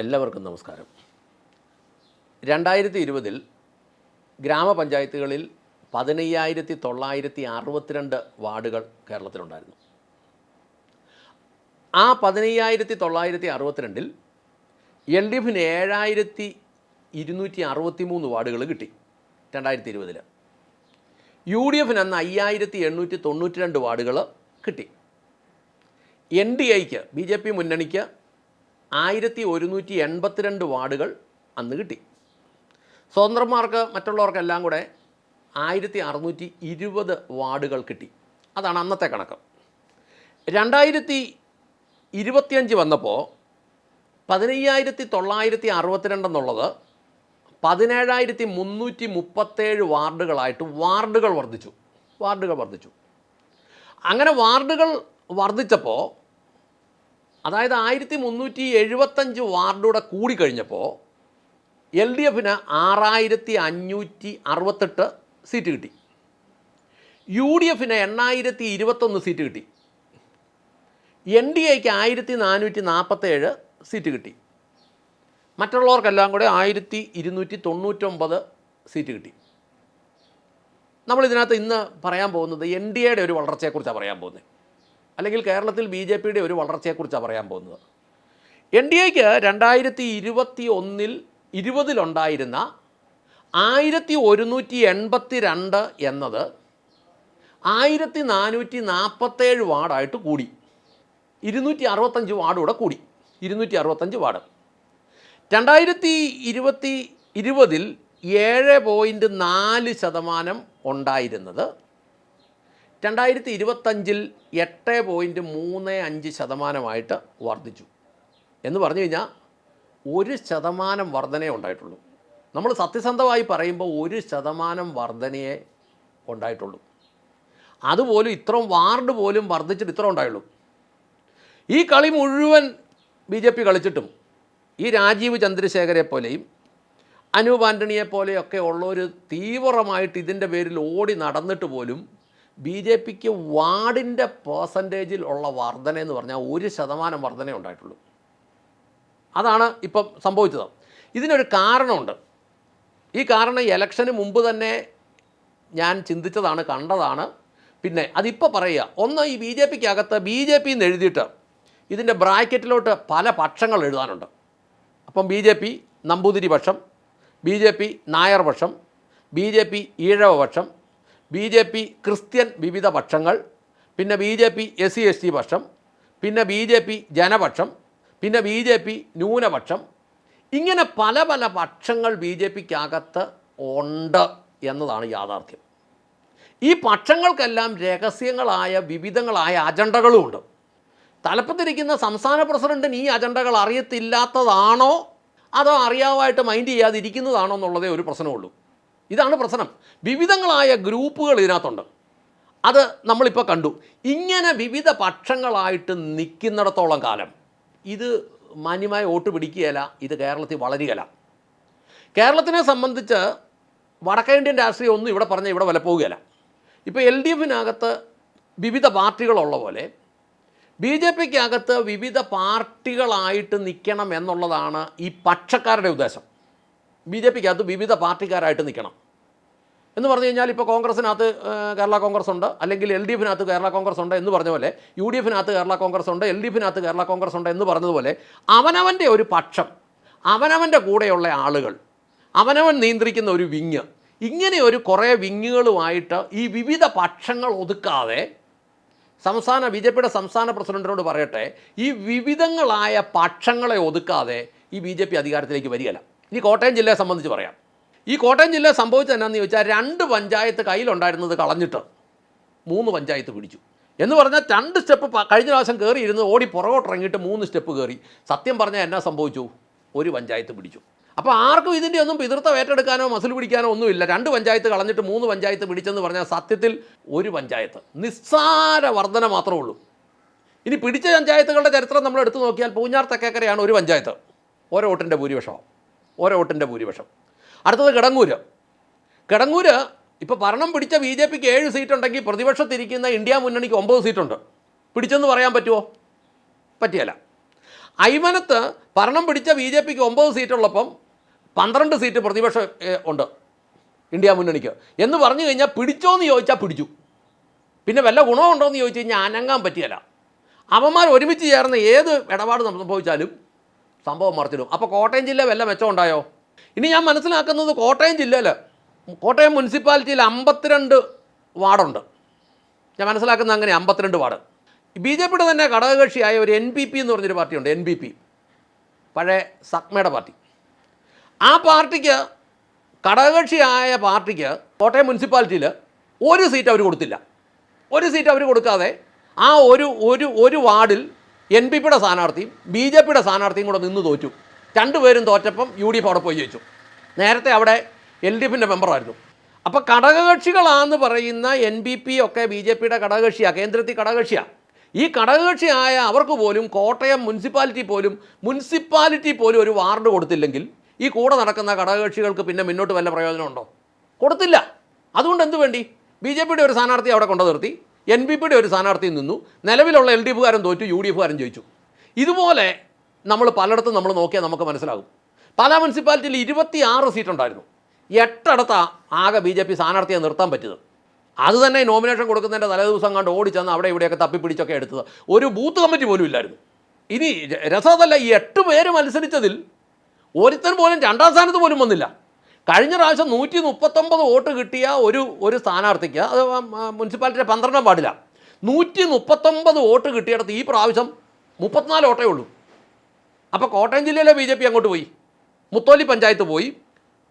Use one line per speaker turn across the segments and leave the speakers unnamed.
എല്ലാവർക്കും നമസ്കാരം. രണ്ടായിരത്തി ഇരുപതിൽ ഗ്രാമപഞ്ചായത്തുകളിൽ പതിനയ്യായിരത്തി തൊള്ളായിരത്തി അറുപത്തിരണ്ട് വാർഡുകൾ കേരളത്തിലുണ്ടായിരുന്നു. ആ പതിനയ്യായിരത്തി തൊള്ളായിരത്തി അറുപത്തിരണ്ടിൽ എൽ ഡി എഫിന് ഏഴായിരത്തി ഇരുന്നൂറ്റി അറുപത്തി മൂന്ന് വാർഡുകൾ കിട്ടി രണ്ടായിരത്തി ഇരുപതിൽ യു ഡി എഫിന് അന്ന് അയ്യായിരത്തി എണ്ണൂറ്റി തൊണ്ണൂറ്റി രണ്ട് വാർഡുകൾ കിട്ടി. എൻ ഡി എക്ക് ബി ജെ പി മുന്നണിക്ക് ആയിരത്തി ഒരുന്നൂറ്റി എൺപത്തിരണ്ട് വാർഡുകൾ അന്ന് കിട്ടി. സ്വതന്ത്രന്മാർക്ക് മറ്റുള്ളവർക്കെല്ലാം കൂടെ ആയിരത്തി അറുന്നൂറ്റി ഇരുപത് വാർഡുകൾ കിട്ടി. അതാണ് അന്നത്തെ കണക്ക്. രണ്ടായിരത്തി ഇരുപത്തിയഞ്ച് വന്നപ്പോൾ പതിനയ്യായിരത്തി തൊള്ളായിരത്തി അറുപത്തിരണ്ടെന്നുള്ളത് പതിനേഴായിരത്തി മുന്നൂറ്റി മുപ്പത്തേഴ് വാർഡുകളായിട്ട് വാർഡുകൾ വർദ്ധിച്ചു. വാർഡുകൾ വർദ്ധിച്ചു. അങ്ങനെ വാർഡുകൾ വർദ്ധിച്ചപ്പോൾ അതായത് ആയിരത്തി മുന്നൂറ്റി എഴുപത്തഞ്ച് വാർഡൂടെ കൂടിക്കഴിഞ്ഞപ്പോൾ എൽ ഡി എഫിന് ആറായിരത്തി അഞ്ഞൂറ്റി അറുപത്തെട്ട് സീറ്റ് കിട്ടി. യു ഡി എഫിന് എണ്ണായിരത്തി ഇരുപത്തൊന്ന് സീറ്റ് കിട്ടി. എൻ ഡി എക്ക് ആയിരത്തി നാനൂറ്റി നാൽപ്പത്തേഴ് സീറ്റ് കിട്ടി. മറ്റുള്ളവർക്കെല്ലാം കൂടെ ആയിരത്തി ഇരുന്നൂറ്റി തൊണ്ണൂറ്റൊമ്പത് സീറ്റ് കിട്ടി. നമ്മൾ ഇതിനകത്ത് ഇന്ന് പറയാൻ പോകുന്നത് എൻ ഡി എയുടെ ഒരു വളർച്ചയെക്കുറിച്ചാണ് പറയാൻ പോകുന്നത്. അല്ലെങ്കിൽ കേരളത്തിൽ ബി ജെ പിയുടെ ഒരു വളർച്ചയെക്കുറിച്ചാണ് പറയാൻ പോകുന്നത്. എൻ ഡി എക്ക് രണ്ടായിരത്തി ഇരുപത്തി ഒന്നിൽ ഇരുപതിലുണ്ടായിരുന്ന ആയിരത്തി ഒരുന്നൂറ്റി എൺപത്തി രണ്ട് എന്നത് ആയിരത്തി നാനൂറ്റി നാൽപ്പത്തേഴ് വാർഡായിട്ട് കൂടി. ഇരുന്നൂറ്റി അറുപത്തഞ്ച് വാർഡ് കൂടെ. കൂടി ഇരുന്നൂറ്റി അറുപത്തഞ്ച് വാർഡ്. രണ്ടായിരത്തി ഇരുപത്തി ഇരുപതിൽ ഏഴ് പോയിന്റ് നാല് ശതമാനം ഉണ്ടായിരുന്നത് രണ്ടായിരത്തി ഇരുപത്തഞ്ചിൽ എട്ട് പോയിന്റ് മൂന്ന് അഞ്ച് ശതമാനമായിട്ട് വർദ്ധിച്ചു. എന്ന് പറഞ്ഞു കഴിഞ്ഞാൽ ഒരു ശതമാനം വർധനയെ ഉണ്ടായിട്ടുള്ളൂ. നമ്മൾ സത്യസന്ധമായി പറയുമ്പോൾ ഒരു ശതമാനം വർധനയെ ഉണ്ടായിട്ടുള്ളൂ. അതുപോലും ഇത്രയും വാർഡ് പോലും വർദ്ധിച്ചിട്ട് ഇത്ര ഉണ്ടായുള്ളൂ. ഈ കളി മുഴുവൻ ബി ജെ പി കളിച്ചിട്ടും ഈ രാജീവ് ചന്ദ്രശേഖരെ പോലെയും അനൂപ് ആന്റണിയെ പോലെയൊക്കെ ഉള്ളവർ തീവ്രമായിട്ട് ഇതിന്റെ പേരിൽ ഓടി നടന്നിട്ട് പോലും ബി ജെ പിക്ക് വാർഡിന്റെ പേഴ്സന്റേജിൽ ഉള്ള വർധന എന്ന് പറഞ്ഞാൽ ഒരു ശതമാനം വർധന ഉണ്ടായിട്ടുള്ളൂ. അതാണ് ഇപ്പം സംഭവിച്ചത്. ഇതിനൊരു കാരണമുണ്ട്. ഈ കാരണം ഇലക്ഷന് മുമ്പ് തന്നെ ഞാൻ ചിന്തിച്ചതാണ് കണ്ടതാണ്. പിന്നെ അതിപ്പോൾ പറയുക ഒന്ന് ഈ ബി ജെ പിക്ക് അകത്ത് ബി ജെ പി എന്ന് എഴുതിയിട്ട് ഇതിന്റെ ബ്രാക്കറ്റിലോട്ട് പല പക്ഷങ്ങൾ എഴുതാനുണ്ട്. അപ്പം ബി ജെ പി നമ്പൂതിരി പക്ഷം ബി ജെ പി നായർ പക്ഷം ബി ജെ പി ഈഴവ പക്ഷം ബി ജെ പി ക്രിസ്ത്യൻ വിവിധ പക്ഷങ്ങൾ പിന്നെ B J P S C S T പക്ഷം പിന്നെ ബി ജെ പി ജനപക്ഷം പിന്നെ ബി ജെ പി ന്യൂനപക്ഷം. ഇങ്ങനെ പല പല പക്ഷങ്ങൾ ബി ജെ പിക്കകത്ത് ഉണ്ട് എന്നതാണ് യാഥാർത്ഥ്യം. ഈ പക്ഷങ്ങൾക്കെല്ലാം രഹസ്യങ്ങളായ വിവിധങ്ങളായ അജണ്ടകളുമുണ്ട് തലപ്പത്തിരിക്കുന്ന സംസ്ഥാന പ്രസിഡന്റിന് ഈ അജണ്ടകൾ അറിയത്തില്ലാത്തതാണോ? അതോ അറിയാവായിട്ട് മൈൻഡ് ചെയ്യാതിരിക്കുന്നതാണോ എന്നുള്ളതേ ഒരു പ്രശ്നമുള്ളൂ. ഇതാണ് പ്രശ്നം. വിവിധങ്ങളായ ഗ്രൂപ്പുകൾ ഇതിനകത്തുണ്ട്. അത് നമ്മളിപ്പോൾ കണ്ടു. ഇങ്ങനെ വിവിധ പക്ഷങ്ങളായിട്ട് നിൽക്കുന്നിടത്തോളം കാലം ഇത് മാന്യമായ വോട്ട് പിടിക്കുകയല്ല ഇത് കേരളത്തിൽ വളരുകയല്ല. കേരളത്തിനെ സംബന്ധിച്ച് വടക്കേ ഇന്ത്യൻ രാഷ്ട്രീയം ഒന്നും ഇവിടെ പറഞ്ഞാൽ ഇവിടെ വില പോവുകയല്ല. ഇപ്പോൾ എൽ ഡി എഫിനകത്ത് വിവിധ പാർട്ടികളുള്ള പോലെ ബി ജെ പിക്കകത്ത് വിവിധ പാർട്ടികളായിട്ട് നിൽക്കണം എന്നുള്ളതാണ് ഈ പക്ഷക്കാരുടെ ഉദ്ദേശം. ബി ജെ പിക്ക് അകത്ത് വിവിധ പാർട്ടിക്കാരായിട്ട് നിൽക്കണം. എന്ന് പറഞ്ഞു കഴിഞ്ഞാൽ ഇപ്പോൾ കോൺഗ്രസിനകത്ത് കേരള കോൺഗ്രസ് ഉണ്ട്. അല്ലെങ്കിൽ എൽ ഡി എഫിനകത്ത് കേരള കോൺഗ്രസ് ഉണ്ട് എന്ന് പറഞ്ഞ പോലെ യു ഡി എഫിനകത്ത് കേരള കോൺഗ്രസ് ഉണ്ട് എൽ ഡി എഫിനകത്ത് കേരള കോൺഗ്രസ് ഉണ്ട് എന്ന് പറഞ്ഞതുപോലെ അവനവന്റെ ഒരു പക്ഷം അവനവന്റെ കൂടെയുള്ള ആളുകൾ അവനവൻ നിയന്ത്രിക്കുന്ന ഒരു വിങ് ഇങ്ങനെ ഒരു കുറേ വിങ്ങുകളുമായിട്ട് ഈ വിവിധ പക്ഷങ്ങൾ ഒതുക്കാതെ സംസ്ഥാന ബി ജെ പിയുടെ സംസ്ഥാന പ്രസിഡന്റിനോട് പറയട്ടെ ഈ വിവിധങ്ങളായ പക്ഷങ്ങളെ ഒതുക്കാതെ ഈ ബി ജെ പി അധികാരത്തിലേക്ക് വരികയില്ല. ഇനി കോട്ടയം ജില്ലയെ സംബന്ധിച്ച് പറയാം. ഈ കോട്ടയം ജില്ല സംഭവിച്ചത് എന്നാന്ന് ചോദിച്ചാൽ രണ്ട് പഞ്ചായത്ത് കയ്യിലുണ്ടായിരുന്നത് കളഞ്ഞിട്ട് മൂന്ന് പഞ്ചായത്ത് പിടിച്ചു. എന്ന് പറഞ്ഞാൽ രണ്ട് സ്റ്റെപ്പ് കഴിഞ്ഞ പ്രാവശ്യം കയറിയിരുന്ന് ഓടി പുറകോട്ടിറങ്ങിയിട്ട് മൂന്ന് സ്റ്റെപ്പ് കയറി സത്യം പറഞ്ഞാൽ എന്നാ സംഭവിച്ചു? ഒരു പഞ്ചായത്ത് പിടിച്ചു. അപ്പോൾ ആർക്കും ഇതിന്റെ ഒന്നും പിതൃത്വം ഏറ്റെടുക്കാനോ മസിൽ പിടിക്കാനോ ഒന്നുമില്ല. രണ്ട് പഞ്ചായത്ത് കളഞ്ഞിട്ട് മൂന്ന് പഞ്ചായത്ത് പിടിച്ചെന്ന് പറഞ്ഞാൽ സത്യത്തിൽ ഒരു പഞ്ചായത്ത്. നിസ്സാര വർധന മാത്രമേ ഉള്ളൂ. ഇനി പിടിച്ച പഞ്ചായത്തുകളുടെ ചരിത്രം നമ്മൾ എടുത്തു നോക്കിയാൽ പൂഞ്ഞാർ തെക്കേക്കരയാണ് ഒരു പഞ്ചായത്ത്. ഓരോ വോട്ടിന്റെ ഭൂരിപക്ഷം ഓരോ വോട്ടിന്റെ ഭൂരിപക്ഷം. അടുത്തത് കിടങ്ങൂര്. കിടങ്ങൂര് ഇപ്പോൾ ഭരണം പിടിച്ച ബി ജെ പിക്ക് ഏഴ് സീറ്റ് ഉണ്ടെങ്കിൽ പ്രതിപക്ഷത്തിരിക്കുന്ന ഇന്ത്യ മുന്നണിക്ക് ഒമ്പത് സീറ്റുണ്ട്. പിടിച്ചെന്ന് പറയാൻ പറ്റുമോ പറ്റിയല്ല. ഐമനത്ത് ഭരണം പിടിച്ച ബി ജെ പിക്ക് ഒമ്പത് സീറ്റുള്ളപ്പം പന്ത്രണ്ട് സീറ്റ് പ്രതിപക്ഷം ഉണ്ട് ഇന്ത്യ മുന്നണിക്ക്. എന്ന് പറഞ്ഞു കഴിഞ്ഞാൽ പിടിച്ചോ എന്ന് ചോദിച്ചാൽ പിടിച്ചു. പിന്നെ വല്ല ഗുണമുണ്ടോ എന്ന് ചോദിച്ചു കഴിഞ്ഞാൽ അനങ്ങാൻ പറ്റിയല്ല. അവന്മാർ ഒരുമിച്ച് ചേർന്ന് ഏത് ഇടപാട് സംഭവിച്ചാലും സംഭവം മറിച്ചിടും. അപ്പോൾ കോട്ടയം ജില്ല വല്ല മെച്ചം ഉണ്ടായോ? ഇനി ഞാൻ മനസ്സിലാക്കുന്നത് കോട്ടയം ജില്ലയിൽ കോട്ടയം മുനിസിപ്പാലിറ്റിയിൽ അമ്പത്തിരണ്ട് വാർഡുണ്ട്. ഞാൻ മനസ്സിലാക്കുന്നത് അങ്ങനെ അമ്പത്തിരണ്ട് വാർഡ്. ബി ജെ പിയുടെ തന്നെ ഘടകകക്ഷിയായ ഒരു എൻ പി പി എന്ന് പറഞ്ഞൊരു പാർട്ടിയുണ്ട് എൻ ബി പി. പഴയ സക്മയുടെ പാർട്ടി. ആ പാർട്ടിക്ക് ഘടകകക്ഷിയായ പാർട്ടിക്ക് കോട്ടയം മുനിസിപ്പാലിറ്റിയിൽ ഒരു സീറ്റ് അവർ കൊടുത്തില്ല. ഒരു സീറ്റ് അവർ കൊടുക്കാതെ ആ ഒരു ഒരു ഒരു വാർഡിൽ എൻ പി പിയുടെ സ്ഥാനാർത്ഥിയും ബി ജെ പിയുടെ സ്ഥാനാർത്ഥിയും കൂടെ നിന്ന് തോറ്റു. രണ്ടുപേരും തോറ്റപ്പം യു ഡി എഫ് അവിടെ പോയി ജയിച്ചു. നേരത്തെ അവിടെ എൽ ഡി എഫിന്റെ മെമ്പറായിരുന്നു അപ്പോൾ ഘടകകക്ഷികളാന്ന് പറയുന്ന എൻ ബി പി ഒക്കെ ബി ജെ പിയുടെ ഘടകകക്ഷിയാണ് കേന്ദ്രത്തിൽ ഘടകകക്ഷിയാണ് ഈ ഘടകകക്ഷിയായ അവർക്ക് പോലും കോട്ടയം മുനിസിപ്പാലിറ്റി പോലും മുനിസിപ്പാലിറ്റി പോലും ഒരു വാർഡ് കൊടുത്തില്ലെങ്കിൽ ഈ കൂടെ നടക്കുന്ന ഘടകകക്ഷികൾക്ക് പിന്നെ മുന്നോട്ട് വല്ല പ്രയോജനമുണ്ടോ? കൊടുത്തില്ല. അതുകൊണ്ട് എന്ത് വേണ്ടി? ബി ജെ പിയുടെ ഒരു സ്ഥാനാർത്ഥി അവിടെ കൊണ്ടു നിർത്തി എൻ പി പിയുടെ ഒരു സ്ഥാനാർത്ഥി നിന്നു. നിലവിലുള്ള എൽ ഡി എഫുകാരൻ തോറ്റു യു ഡി എഫുകാരൻ ജയിച്ചു. ഇതുപോലെ നമ്മൾ പലയിടത്തും നമ്മൾ നോക്കിയാൽ നമുക്ക് മനസ്സിലാകും. പല മുനിസിപ്പാലിറ്റിയിൽ ഇരുപത്തി ആറ് സീറ്റുണ്ടായിരുന്നു. എട്ടടത്ത ആകെ ബി ജെ പി സ്ഥാനാർത്ഥിയെ നിർത്താൻ പറ്റിയത്. അത് തന്നെ നോമിനേഷൻ കൊടുക്കുന്നതിന്റെ തലേദിവസം കണ്ട് ഓടിച്ചെന്ന് അവിടെ ഇവിടെയൊക്കെ തപ്പിപ്പിടിച്ചൊക്കെ എടുത്തത്. ഒരു ബൂത്ത് കമ്മിറ്റി പോലും ഇല്ലായിരുന്നു. ഇനി രസമല്ല ഈ എട്ട് പേര് മത്സരിച്ചതിൽ ഒരുത്തൻ പോലും രണ്ടാം സ്ഥാനത്ത് പോലും വന്നില്ല. കഴിഞ്ഞ പ്രാവശ്യം നൂറ്റി മുപ്പത്തൊമ്പത് വോട്ട് കിട്ടിയ ഒരു ഒരു സ്ഥാനാർത്ഥിക്ക് അത് മുനിസിപ്പാലിറ്റിയുടെ പന്ത്രണ്ടാം വാർഡിലാണ് നൂറ്റി മുപ്പത്തൊമ്പത് വോട്ട് കിട്ടിയിടത്ത് ഈ പ്രാവശ്യം മുപ്പത്തിനാല് വോട്ടേ ഉള്ളൂ. അപ്പോൾ കോട്ടയം ജില്ലയിലെ ബി ജെ പി അങ്ങോട്ട് പോയി. മുത്തോലി പഞ്ചായത്ത് പോയി.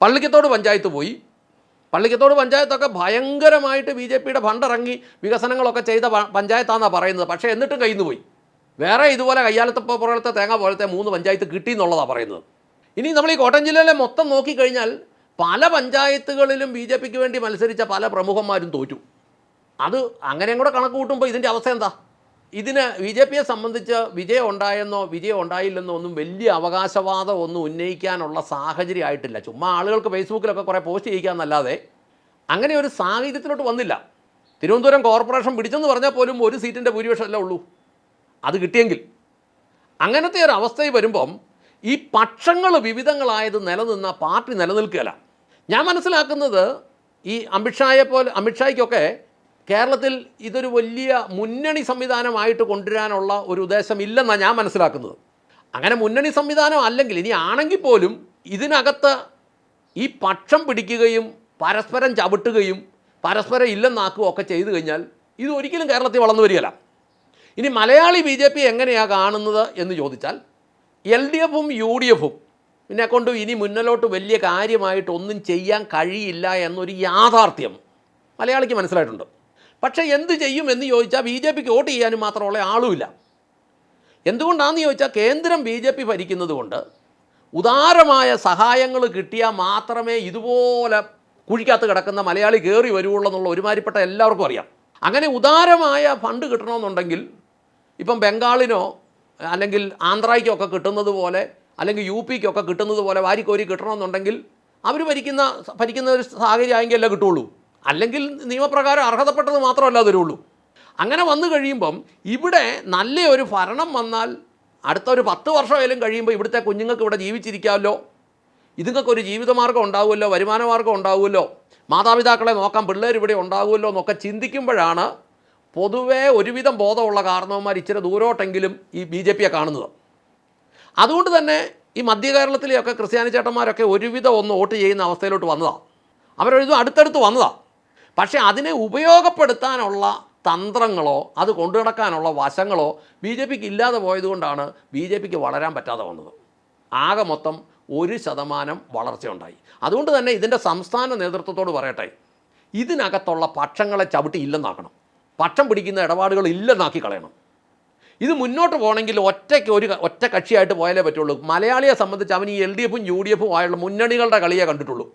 പള്ളിക്കത്തോട് പഞ്ചായത്ത് പോയി. പള്ളിക്കത്തോട് പഞ്ചായത്തൊക്കെ ഭയങ്കരമായിട്ട് ബി ജെ പിയുടെ ഫണ്ടിറങ്ങി വികസനങ്ങളൊക്കെ ചെയ്ത പഞ്ചായത്താണെന്നാണ് പറയുന്നത്. പക്ഷേ എന്നിട്ടും കയ്യിൽ നിന്ന് പോയി. വേറെ ഇതുപോലെ കയ്യാലത്തെ പുറത്തെ തേങ്ങ പോലത്തെ മൂന്ന് പഞ്ചായത്ത് കിട്ടി എന്നുള്ളതാണ് പറയുന്നത്. ഇനി നമ്മൾ ഈ കോട്ടയം ജില്ലയിലെ മൊത്തം നോക്കിക്കഴിഞ്ഞാൽ പല പഞ്ചായത്തുകളിലും ബി ജെ പിക്ക് വേണ്ടി മത്സരിച്ച പല പ്രമുഖന്മാരും തോറ്റു. അത് അങ്ങനെയും കൂടെ കണക്ക് കൂട്ടുമ്പോൾ ഇതിന്റെ അവസ്ഥ എന്താ? ഇതിന് ബി ജെ പിയെ സംബന്ധിച്ച് വിജയം ഉണ്ടായെന്നോ വിജയം ഉണ്ടായില്ലെന്നോ ഒന്നും വലിയ അവകാശവാദം ഒന്നും ഉന്നയിക്കാനുള്ള സാഹചര്യം ആയിട്ടില്ല. ചുമ്മാ ആളുകൾക്ക് ഫേസ്ബുക്കിലൊക്കെ കുറേ പോസ്റ്റ് ചെയ്യിക്കാമെന്നല്ലാതെ അങ്ങനെ ഒരു സാഹചര്യത്തിലോട്ട് വന്നില്ല. തിരുവനന്തപുരം കോർപ്പറേഷൻ പിടിച്ചെന്ന് പറഞ്ഞാൽ പോലും ഒരു സീറ്റിന്റെ അല്ല ഉള്ളൂ. അത് കിട്ടിയെങ്കിൽ. അങ്ങനത്തെ ഒരു അവസ്ഥയിൽ വരുമ്പം ഈ പക്ഷങ്ങൾ വിവിധങ്ങളായത് നിലനിന്ന പാർട്ടി നിലനിൽക്കുകയില്ല. ഞാൻ മനസ്സിലാക്കുന്നത് ഈ അമിത്ഷായെ പോലെ അമിത്ഷായ്ക്കൊക്കെ കേരളത്തിൽ ഇതൊരു വലിയ മുന്നണി സംവിധാനമായിട്ട് കൊണ്ടുവരാനുള്ള ഒരു ഉദ്ദേശം ഇല്ലെന്നാണ് ഞാൻ മനസ്സിലാക്കുന്നത്. അങ്ങനെ മുന്നണി സംവിധാനം അല്ലെങ്കിൽ ഇനി ആണെങ്കിൽ പോലും ഇതിനകത്ത് ഈ പക്ഷം പിടിക്കുകയും പരസ്പരം ചവിട്ടുകയും പരസ്പരം ഇല്ലെന്നാക്കുകയും ഒക്കെ ചെയ്തു കഴിഞ്ഞാൽ ഇത് ഒരിക്കലും കേരളത്തിൽ വളർന്നു വരികയില്ല. ഇനി മലയാളി ബി ജെ പി എങ്ങനെയാണ് കാണുന്നത് എന്ന് ചോദിച്ചാൽ എൽ ഡി എഫും യു ഡി എഫും പിന്നെ കൊണ്ട് ഇനി മുന്നിലോട്ട് വലിയ കാര്യമായിട്ട് ഒന്നും ചെയ്യാൻ കഴിയില്ല എന്നൊരു യാഥാർത്ഥ്യം മലയാളിക്ക് മനസ്സിലായിട്ടുണ്ട്. പക്ഷേ എന്ത് ചെയ്യും എന്ന് ചോദിച്ചാൽ ബി ജെ പിക്ക് വോട്ട് ചെയ്യാനും മാത്രമുള്ള ആളുമില്ല. എന്തുകൊണ്ടാണെന്ന് ചോദിച്ചാൽ കേന്ദ്രം ബി ജെ പി ഭരിക്കുന്നത് കൊണ്ട് ഉദാരമായ സഹായങ്ങൾ കിട്ടിയാൽ മാത്രമേ ഇതുപോലെ കുഴിക്കകത്ത് കിടക്കുന്ന മലയാളി കയറി വരുവുള്ളൂ എന്നുള്ള ഒരുമാതിരിപ്പെട്ട എല്ലാവർക്കും അറിയാം. അങ്ങനെ ഉദാരമായ ഫണ്ട് കിട്ടണമെന്നുണ്ടെങ്കിൽ ഇപ്പം ബംഗാളിനോ അല്ലെങ്കിൽ ആന്ധ്രയ്ക്കൊക്കെ കിട്ടുന്നത് പോലെ അല്ലെങ്കിൽ യു പിക്കൊക്കെ കിട്ടുന്നത് പോലെ വാരിക്കോരി കിട്ടണമെന്നുണ്ടെങ്കിൽ അവർ ഭരിക്കുന്ന ഭരിക്കുന്ന ഒരു സാഹചര്യം അല്ലേ കിട്ടുള്ളൂ. അല്ലെങ്കിൽ നിയമപ്രകാരം അർഹതപ്പെട്ടത് മാത്രമല്ല തരുള്ളൂ. അങ്ങനെ വന്നു കഴിയുമ്പം ഇവിടെ നല്ല ഒരു ഭരണം വന്നാൽ അടുത്ത ഒരു പത്ത് വർഷമായാലും കഴിയുമ്പോൾ ഇവിടുത്തെ കുഞ്ഞുങ്ങൾക്ക് ഇവിടെ ജീവിച്ചിരിക്കാമല്ലോ. ഇതുങ്ങൾക്കൊരു ജീവിതമാർഗം ഉണ്ടാവുമല്ലോ വരുമാനമാർഗം ഉണ്ടാവുമല്ലോ. മാതാപിതാക്കളെ നോക്കാൻ പിള്ളേർ ഇവിടെ ഉണ്ടാവുമല്ലോ എന്നൊക്കെ ചിന്തിക്കുമ്പോഴാണ് പൊതുവേ ഒരുവിധം ബോധമുള്ള കാരണവന്മാർ ഇച്ചിരി ദൂരോട്ടെങ്കിലും ഈ ബി ജെ പിയെ കാണുന്നത്. അതുകൊണ്ട് തന്നെ ഈ മധ്യ കേരളത്തിലെയൊക്കെ ക്രിസ്ത്യാനി ചേട്ടന്മാരൊക്കെ ഒരുവിധം ഒന്ന് വോട്ട് ചെയ്യുന്ന അവസ്ഥയിലോട്ട് വന്നതാണ് അവരൊരിതും അടുത്തടുത്ത് വന്നതാണ് പക്ഷേ അതിനെ ഉപയോഗപ്പെടുത്താനുള്ള തന്ത്രങ്ങളോ അത് കൊണ്ടു നടക്കാനുള്ള വശങ്ങളോ ബി ജെ പിക്ക് ഇല്ലാതെ പോയതുകൊണ്ടാണ് ബി ജെ പിക്ക് വളരാൻ പറ്റാതെ വന്നത്. ആകെ മൊത്തം ഒരു ശതമാനം വളർച്ചയുണ്ടായി അതുകൊണ്ട് തന്നെ ഇതിന്റെ സംസ്ഥാന നേതൃത്വത്തോട് പറയട്ടെ ഇതിനകത്തുള്ള പക്ഷങ്ങളെ ചവിട്ടി ഇല്ലെന്നാക്കണം. പക്ഷം പിടിക്കുന്ന ഇടപാടുകൾ ഇല്ലെന്നാക്കി കളയണം. ഇത് മുന്നോട്ട് പോകണമെങ്കിൽ ഒറ്റയ്ക്ക് ഒരു ഒറ്റ കക്ഷിയായിട്ട് പോയാലേ പറ്റുള്ളൂ. മലയാളിയെ സംബന്ധിച്ച് അവൻ ഈ എൽ ഡി എഫും യു ഡി എഫും ആയുള്ള മുന്നണികളുടെ കളിയെ കണ്ടിട്ടുള്ളൂ.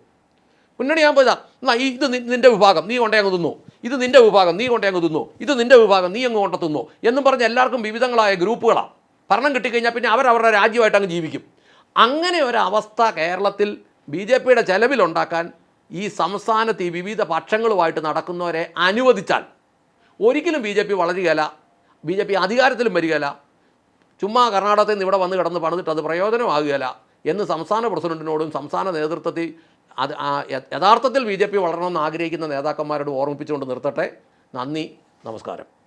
മുന്നണി ഞാൻ പോയതാ എന്നാ ഇത് നിന്റെ വിഭാഗം നീ കൊണ്ടേ അങ്ങ് തിന്നു. ഇത് നിന്റെ വിഭാഗം നീ കൊണ്ടേ അങ്ങ് തിന്നു. ഇത് നിന്റെ വിഭാഗം നീ അങ്ങ് കൊണ്ട തിന്നു. എന്നും പറഞ്ഞ് എല്ലാവർക്കും വിവിധങ്ങളായ ഗ്രൂപ്പുകളാണ് ഭരണം കിട്ടിക്കഴിഞ്ഞാൽ പിന്നെ അവരവരുടെ രാജ്യമായിട്ട് അങ്ങ് ജീവിക്കും. അങ്ങനെ ഒരവസ്ഥ കേരളത്തിൽ ബി ജെ പിയുടെ ചെലവിലുണ്ടാക്കാൻ ഈ സംസ്ഥാനത്ത് ഈ വിവിധ പക്ഷങ്ങളുമായിട്ട് നടക്കുന്നവരെ അനുവദിച്ചാൽ ഒരിക്കലും ബി ജെ പി വളരുകയില്ല. ബി ജെ പി അധികാരത്തിലും വരികയില്ല. ചുമ്മാ കർണാടകത്തിൽ നിന്ന് ഇവിടെ വന്ന് കിടന്ന് പണിതിട്ട് അത് പ്രയോജനമാകുകയില്ല എന്ന് സംസ്ഥാന പ്രസിഡന്റിനോടും സംസ്ഥാന നേതൃത്വത്തിൽ അത് യഥാർത്ഥത്തിൽ ബി ജെ പി വളരണമെന്ന് ആഗ്രഹിക്കുന്ന നേതാക്കന്മാരോട് ഓർമ്മിപ്പിച്ചുകൊണ്ട് നിർത്തട്ടെ. നന്ദി. നമസ്കാരം.